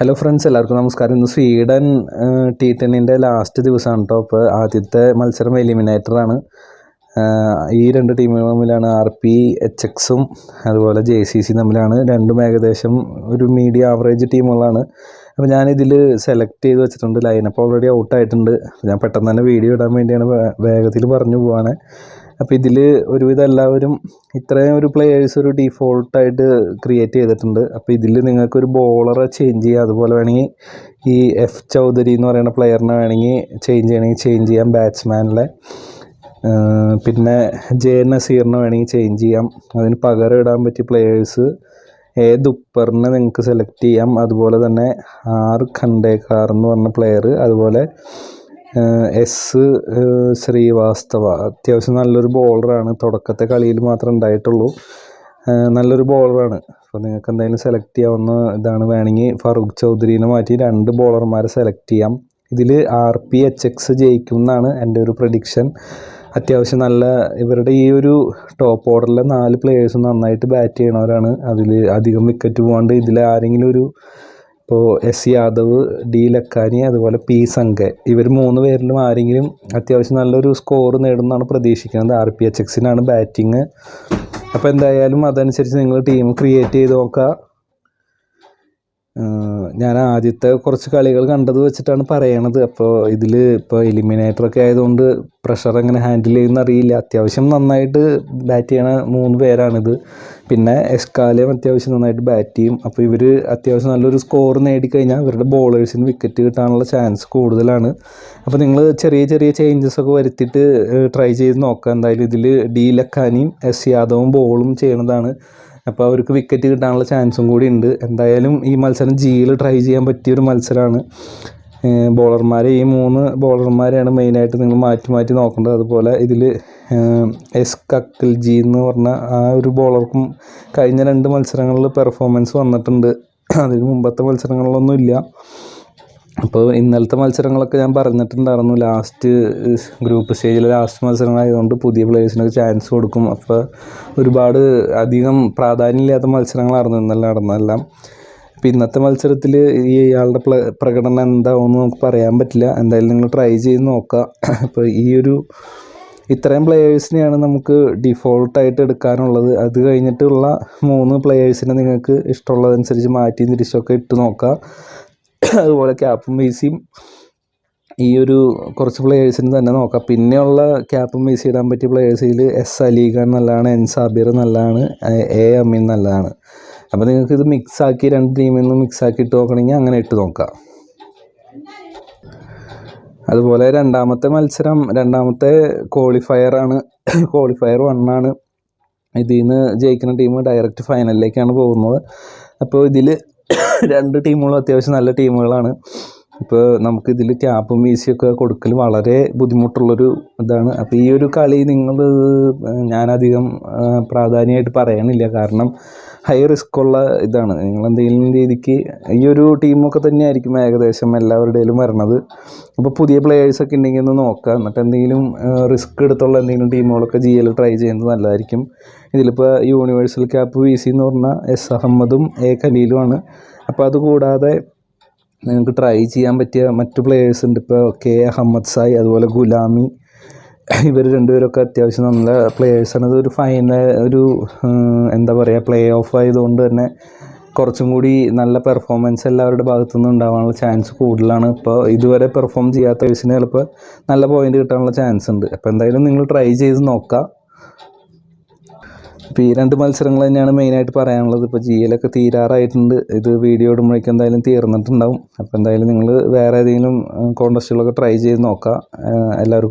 Hello friends എല്ലാവർക്കും നമസ്കാരം. ഇന്ന് സ്വീഡൻ ടി ടെന്നിന്റെ ലാസ്റ്റ് ദിവസമാണ് കേട്ടോ അപ്പോൾ ആദ്യത്തെ മത്സരം എലിമിനേറ്ററാണ് ഈ രണ്ട് ടീമുകൾ തമ്മിലാണ് ആർ പി എച്ച് എക്സും അതുപോലെ ജെ സി സി തമ്മിലാണ്. രണ്ടും ഏകദേശം ഒരു മീഡിയ ആവറേജ് ടീമുകളാണ് അപ്പോൾ ഞാനിതിൽ സെലക്ട് ചെയ്ത് വെച്ചിട്ടുണ്ട്. ലൈനപ്പ് ഓൾറെഡി ഔട്ടായിട്ടുണ്ട് ഞാൻ പെട്ടെന്ന് തന്നെ വീഡിയോ ഇടാൻ വേണ്ടിയാണ് വേഗത്തിൽ പറഞ്ഞു പോവാണ്. അപ്പോൾ ഇതിൽ ഒരുവിധം എല്ലാവരും ഇത്രയും ഒരു പ്ലേയേഴ്സ് ഒരു ഡീഫോൾട്ടായിട്ട് ക്രിയേറ്റ് ചെയ്തിട്ടുണ്ട്. അപ്പോൾ ഇതിൽ നിങ്ങൾക്കൊരു ബോളറെ ചേഞ്ച് ചെയ്യാം. അതുപോലെ വേണമെങ്കിൽ ഈ എഫ് ചൗധരി എന്ന് പറയുന്ന പ്ലെയറിനെ വേണമെങ്കിൽ ചേഞ്ച് ചെയ്യണമെങ്കിൽ ചേഞ്ച് ചെയ്യാം ബാറ്റ്സ്മാനിലെ പിന്നെ ജെ നസീറിനെ വേണമെങ്കിൽ ചേഞ്ച് ചെയ്യാം. അതിന് പകരം ഇടാൻ പറ്റിയ പ്ലെയേഴ്സ് എ ദുപ്പറിനെ നിങ്ങൾക്ക് സെലക്ട് ചെയ്യാം. അതുപോലെ തന്നെ ആർ ഖണ്ടേക്കാർ എന്ന് പറഞ്ഞ പ്ലെയർ അതുപോലെ എസ് ശ്രീവാസ്തവ. അത്യാവശ്യം നല്ലൊരു ബോളറാണ് തുടക്കത്തെ കളിയിൽ മാത്രം ഉണ്ടായിട്ടുള്ളൂ. നല്ലൊരു ബോളറാണ് അപ്പോൾ നിങ്ങൾക്ക് എന്തായാലും സെലക്ട് ചെയ്യാവുന്ന ഇതാണ്. വേണമെങ്കിൽ ഫറൂഖ് ചൗധരീനെ മാറ്റി രണ്ട് ബോളർമാരെ സെലക്ട് ചെയ്യാം. ഇതിൽ ആർ പി എച്ച് എക്സ് ജയിക്കും എന്നാണ് എന്റെ ഒരു പ്രഡിക്ഷൻ അത്യാവശ്യം നല്ല ഇവരുടെ ഈ ഒരു ടോപ്പ് ഓർഡറിലെ നാല് പ്ലേയേഴ്സും നന്നായിട്ട് ബാറ്റ് ചെയ്യണവരാണ്. അതിൽ അധികം വിക്കറ്റ് പോകാണ്ട് ഇതിൽ ആരെങ്കിലും ഒരു ഇപ്പോൾ എസ് യാദവ് ഡി ലക്കാനി അതുപോലെ പി സംഘ. ഇവർ മൂന്ന് പേരിലും ആരെങ്കിലും അത്യാവശ്യം നല്ലൊരു സ്കോർ നേടുമെന്നാണ് പ്രതീക്ഷിക്കുന്നത്. ആർ പി എച്ച് എക്സിനാണ് ബാറ്റിങ് അപ്പോൾ എന്തായാലും അതനുസരിച്ച് നിങ്ങൾ ടീം ക്രിയേറ്റ് ചെയ്ത് നോക്കുക. ഞാൻ ആദ്യത്തെ കുറച്ച് കളികൾ കണ്ടത് വെച്ചിട്ടാണ് പറയണത്. അപ്പോൾ ഇതിൽ ഇപ്പോൾ എലിമിനേറ്ററൊക്കെ ആയതുകൊണ്ട് പ്രഷർ എങ്ങനെ ഹാൻഡിൽ ചെയ്യുന്ന അറിയില്ല. അത്യാവശ്യം നന്നായിട്ട് ബാറ്റ് ചെയ്യണ മൂന്ന് പേരാണിത്. പിന്നെ എസ്കാലയും അത്യാവശ്യം നന്നായിട്ട് ബാറ്റ് ചെയ്യും. അപ്പോൾ ഇവർ അത്യാവശ്യം നല്ലൊരു സ്കോർ നേടിക്കഴിഞ്ഞാൽ ഇവരുടെ ബോളേഴ്സിന് വിക്കറ്റ് കിട്ടാനുള്ള ചാൻസ് കൂടുതലാണ്. അപ്പോൾ നിങ്ങൾ ചെറിയ ചെറിയ ചേഞ്ചസ് ഒക്കെ വരുത്തിയിട്ട് ട്രൈ ചെയ്ത് നോക്കുക എന്തായാലും ഇതിൽ ഡി ലക്കാനിയും എസ് യാദവും ബോളും ചെയ്യണതാണ്. അപ്പോൾ അവർക്ക് വിക്കറ്റ് കിട്ടാനുള്ള ചാൻസും കൂടി ഉണ്ട്. എന്തായാലും ഈ മത്സരം ജിയിൽ ട്രൈ ചെയ്യാൻ പറ്റിയ ഒരു മത്സരമാണ് ബോളർമാരെ ഈ മൂന്ന് ബോളർമാരെയാണ് മെയിനായിട്ട് നിങ്ങൾ മാറ്റി മാറ്റി നോക്കേണ്ടത്. അതുപോലെ ഇതിൽ എസ് കക്കൽ ജി എന്ന് പറഞ്ഞ ആ ഒരു ബോളർക്കും കഴിഞ്ഞ രണ്ട് മത്സരങ്ങളിൽ പെർഫോമൻസ് വന്നിട്ടുണ്ട്. അതിന് മുമ്പത്തെ മത്സരങ്ങളിലൊന്നും ഇല്ല അപ്പോൾ ഇന്നലത്തെ മത്സരങ്ങളൊക്കെ ഞാൻ പറഞ്ഞിട്ടുണ്ടായിരുന്നു. ലാസ്റ്റ് ഗ്രൂപ്പ് സ്റ്റേജിലെ ലാസ്റ്റ് മത്സരങ്ങളായതുകൊണ്ട് പുതിയ പ്ലേയേഴ്സിനൊക്കെ ചാൻസ് കൊടുക്കും. അപ്പോൾ ഒരുപാട് അധികം പ്രാധാന്യമില്ലാത്ത മത്സരങ്ങളായിരുന്നു ഇന്നലെ നടന്നതെല്ലാം. അപ്പോൾ ഇന്നത്തെ മത്സരത്തിൽ ഈ ഇയാളുടെ പ്രകടനം എന്താവും നമുക്ക് പറയാൻ പറ്റില്ല. എന്തായാലും നിങ്ങൾ ട്രൈ ചെയ്ത് നോക്കുക. അപ്പോൾ ഈ ഒരു ഇത്രയും പ്ലെയേഴ്സിനെയാണ് നമുക്ക് ഡിഫോൾട്ടായിട്ട് എടുക്കാനുള്ളത്. അത് കഴിഞ്ഞിട്ടുള്ള മൂന്ന് പ്ലെയേഴ്സിനെ നിങ്ങൾക്ക് ഇഷ്ടമുള്ളതനുസരിച്ച് മാറ്റി തിരിച്ചൊക്കെ ഇട്ട് നോക്കുക. അതുപോലെ ക്യാപ്പും മീസിയും ഈ ഒരു കുറച്ച് പ്ലെയേഴ്സിന് തന്നെ നോക്കാം. പിന്നെയുള്ള ക്യാപ്പും മീസി ഇടാൻ പറ്റിയ പ്ലെയേഴ്സിൽ എസ് അലീഖാൻ നല്ലതാണ് എൻ സാബിർ നല്ലതാണ് എ അമീൻ നല്ലതാണ്. അപ്പോൾ നിങ്ങൾക്ക് ഇത് മിക്സാക്കി രണ്ട് ടീമിൽ നിന്ന് മിക്സാക്കി ഇട്ട് നോക്കണമെങ്കിൽ അങ്ങനെ ഇട്ട് നോക്കാം. അതുപോലെ രണ്ടാമത്തെ മത്സരം രണ്ടാമത്തെ ക്വാളിഫയർ ആണ്. ക്വാളിഫയർ വണ്ണാണ് ഇതിൽ നിന്ന് ജയിക്കുന്ന ടീം ഡയറക്റ്റ് ഫൈനലിലേക്കാണ് പോകുന്നത്. അപ്പോൾ ഇതിൽ രണ്ട് ടീമുകളും അത്യാവശ്യം നല്ല ടീമുകളാണ്. ഇപ്പോൾ നമുക്കിതിൽ ക്യാപ്പും വീസിയൊക്കെ കൊടുക്കൽ വളരെ ബുദ്ധിമുട്ടുള്ളൊരു ഇതാണ്. അപ്പോൾ ഈ ഒരു കളി നിങ്ങൾ ഞാനധികം പ്രാധാന്യമായിട്ട് പറയണില്ല. കാരണം ഹൈ റിസ്ക് ഉള്ള ഇതാണ്. നിങ്ങൾ എന്തെങ്കിലും രീതിക്ക് ഈ ഒരു ടീമൊക്കെ തന്നെയായിരിക്കും ഏകദേശം എല്ലാവരുടെയും വരണത്. അപ്പോൾ പുതിയ പ്ലേയേഴ്സൊക്കെ ഉണ്ടെങ്കിൽ ഒന്ന് നോക്കുക എന്നിട്ട് എന്തെങ്കിലും റിസ്ക് എടുത്തുള്ള എന്തെങ്കിലും ടീമുകളൊക്കെ ജി എൽ ട്രൈ ചെയ്യുന്നത് നല്ലതായിരിക്കും. ഇതിലിപ്പോൾ യൂണിവേഴ്സൽ ക്യാപ്പ് വി സി എന്ന് പറഞ്ഞാൽ എസ് അഹമ്മദും എ ഖലീലുമാണ് അപ്പോൾ അതുകൂടാതെ നിങ്ങൾക്ക് ട്രൈ ചെയ്യാൻ പറ്റിയ മറ്റു പ്ലേയേഴ്സ് ഉണ്ട്. ഇപ്പോൾ കെ അഹമ്മദ് സായി അതുപോലെ ഗുലാമി ഇവർ രണ്ടുപേരൊക്കെ അത്യാവശ്യം നല്ല പ്ലേയേഴ്സാണ് ഇതൊരു ഫൈനൽ ഒരു എന്താ പറയുക പ്ലേ ഓഫ് ആയതുകൊണ്ട് തന്നെ കുറച്ചും കൂടി നല്ല പെർഫോമൻസ് എല്ലാവരുടെ ഭാഗത്തു നിന്ന് ഉണ്ടാവാനുള്ള ചാൻസ് കൂടുതലാണ്. ഇപ്പോൾ ഇതുവരെ പെർഫോം ചെയ്യാത്ത വയസ്സിന് ചിലപ്പോൾ നല്ല പോയിന്റ് കിട്ടാനുള്ള ചാൻസ് ഉണ്ട്. അപ്പോൾ എന്തായാലും നിങ്ങൾ ട്രൈ ചെയ്ത് നോക്കുക ഇപ്പോൾ ഈ രണ്ട് മത്സരങ്ങൾ തന്നെയാണ് മെയിനായിട്ട് പറയാനുള്ളത്. ഇപ്പോൾ ജി എല്ലൊക്കെ തീരാറായിട്ടുണ്ട്. ഇത് വീഡിയോ ഇടുമ്പോഴേക്കും എന്തായാലും തീർന്നിട്ടുണ്ടാവും. അപ്പോൾ എന്തായാലും നിങ്ങൾ വേറെ ഏതെങ്കിലും കോൺടസ്റ്റുകളൊക്കെ ട്രൈ ചെയ്ത് നോക്കുക ഏഹ് എല്ലാവർക്കും